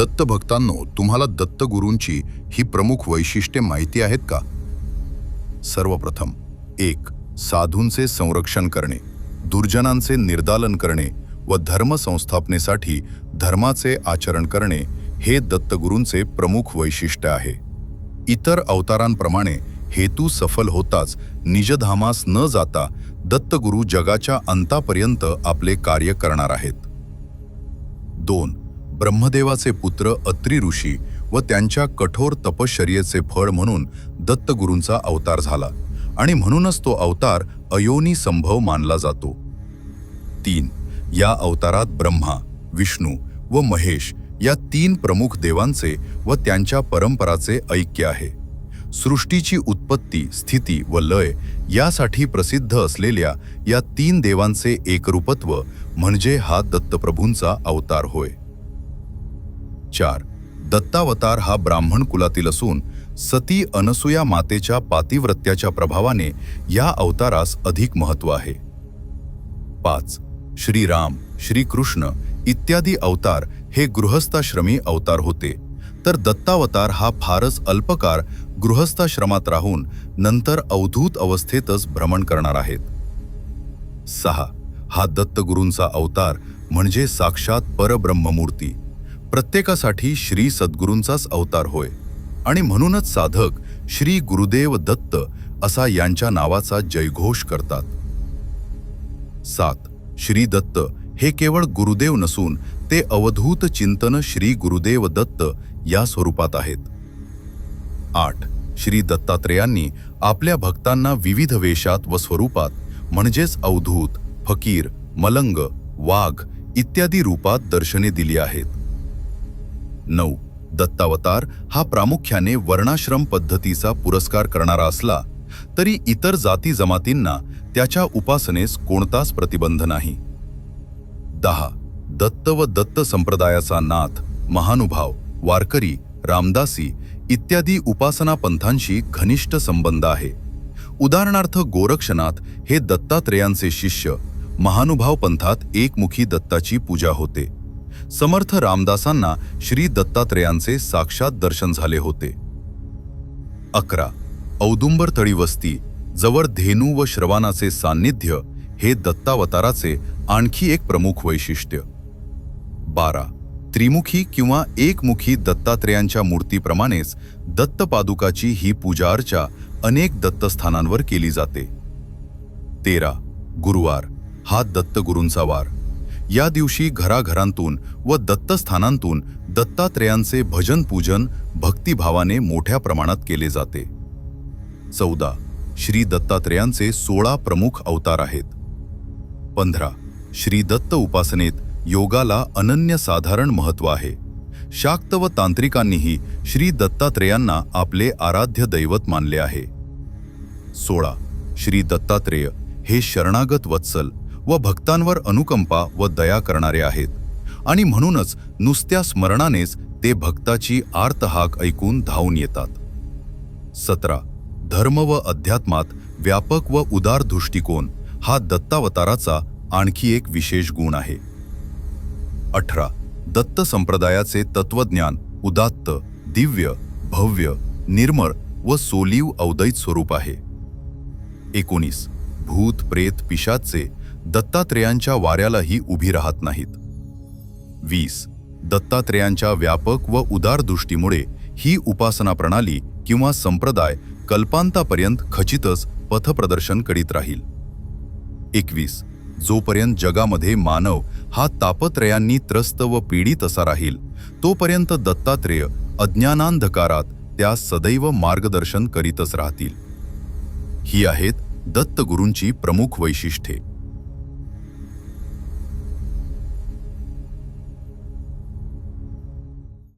दत्तभक्तांनो तुम्हाला दत्तगुरूंची ही प्रमुख वैशिष्ट्ये माहिती आहेत का? सर्वप्रथम एक साधूंचे संरक्षण करणे दुर्जनांचे निर्दालन करणे व धर्म संस्थापनेसाठी धर्माचे आचरण करणे हे दत्तगुरूंचे प्रमुख वैशिष्ट्य आहे. इतर अवतारांप्रमाणे हेतू सफल होताच निजधामास न जाता दत्तगुरू जगाच्या अंतापर्यंत आपले कार्य करणार आहेत. दोन ब्रह्मदेवाचे पुत्र अत्री ऋषी व त्यांच्या कठोर तपश्चर्येचे फळ म्हणून दत्तगुरूंचा अवतार झाला आणि म्हणूनच तो अवतार अयोनी संभव मानला जातो. तीन या अवतारात ब्रह्मा विष्णू व महेश या तीन प्रमुख देवांचे व त्यांच्या परंपराचे ऐक्य आहे. सृष्टीची उत्पत्ती स्थिती व लय यासाठी प्रसिद्ध असलेल्या या तीन देवांचे एकरूपत्व म्हणजे हा दत्तप्रभूंचा अवतार होय. चार. दत्तावतार हा ब्राह्मण कुलातील असून सती अनसुया मातेच्या पातिव्रत्याच्या प्रभावाने या अवतारास अधिक महत्त्व आहे. पाच. श्रीराम श्रीकृष्ण इत्यादी अवतार हे गृहस्थाश्रमी अवतार होते. तर दत्तावतार हा फारच अल्पकार गृहस्थाश्रमात राहून नंतर अवधूत अवस्थेतच भ्रमण करणार आहेत. सहा. हा दत्तगुरूंचा अवतार म्हणजे साक्षात परब्रह्ममूर्ती. प्रत्येकासाठी श्री सद्गुरूंचाच अवतार होय. आणि म्हणूनच साधक श्री गुरुदेव दत्त असा यांच्या नावाचा जयघोष करतात. सात. श्री दत्त हे केवळ गुरुदेव नसून ते अवधूत चिंतन श्री गुरुदेव दत्त या स्वरूपात आहेत. आठ. श्री दत्तात्रेयांनी आपल्या भक्तांना विविध वेशात व स्वरूपात म्हणजेच अवधूत फकीर मलंग वाघ इत्यादी रूपात दर्शने दिली आहेत. नऊ. दत्तावतार हा प्रामुख्याने वर्णाश्रम पद्धतीचा पुरस्कार करणारा असला तरी इतर जाती जमातींना त्याच्या उपासनेस कोणताच प्रतिबंध नाही. दहा. दत्त व दत्त संप्रदायाचा नाथ महानुभाव वारकरी रामदासी इत्यादी उपासना पंथांशी घनिष्ठ संबंध आहे. उदाहरणार्थ गोरक्षनाथ हे दत्तात्रेयांचे शिष्य महानुभाव पंथात एकमुखी दत्ताची पूजा होते. समर्थ रामदासांना श्री दत्तात्रेयांचे साक्षात दर्शन झाले होते. अकरा. औदुंबर तळी वस्ती जवळ धेनू व श्रवानाचे सान्निध्य हे दत्तावताराचे आणखी एक प्रमुख वैशिष्ट्य. बारा. त्रिमुखी किंवा एकमुखी दत्तात्रेयांच्या मूर्तीप्रमाणेच दत्तपादुकाची ही पूजा अर्चा अनेक दत्तस्थानांवर केली जाते. तेरा. गुरुवार. हा दत्तगुरूंचा वार. या दिवशी घराघरांतून व दत्तस्थानांतून दत्तात्रेयांचे भजन पूजन भक्तिभावाने मोठ्या प्रमाणात केले जाते. चौदा. श्री दत्तात्रेयांचे सोळा प्रमुख अवतार आहेत. पंधरा. श्री दत्त उपासनेत योगाला अनन्यसाधारण महत्त्व आहे. शाक्त व तांत्रिकांनीही श्री दत्तात्रेयांना आपले आराध्य दैवत मानले आहे. सोळा. श्री दत्तात्रेय हे शरणागत वत्सल व भक्तांवर अनुकंपा व दया करणारे आहेत. आणि म्हणूनच नुसत्या स्मरणानेच ते भक्ताची आर्तहाक ऐकून धावून येतात. सतरा. धर्म व अध्यात्मात व्यापक व उदार दृष्टिकोन हा दत्तावताराचा आणखी एक विशेष गुण आहे. अठरा. दत्त संप्रदायाचे तत्वज्ञान उदात्त दिव्य भव्य निर्मळ व सोलीव अवदैत स्वरूप आहे. एकोणीस. भूत प्रेत पिशाचे दत्तात्रेयांच्या वाऱ्यालाही उभी राहत नाहीत. वीस. दत्तात्रेयांच्या व्यापक व उदार दृष्टीमुळे ही उपासना प्रणाली किंवा संप्रदाय कल्पांतापर्यंत खचितच पथप्रदर्शन करीत राहील. एकवीस. जोपर्यंत जगामध्ये मानव हा तापत्रयांनी त्रस्त व पीडित असा राहील तोपर्यंत दत्तात्रेय अज्ञानांधकारात त्या सदैव मार्गदर्शन करीतच राहतील. ही आहेत दत्तगुरूंची प्रमुख वैशिष्ट्ये.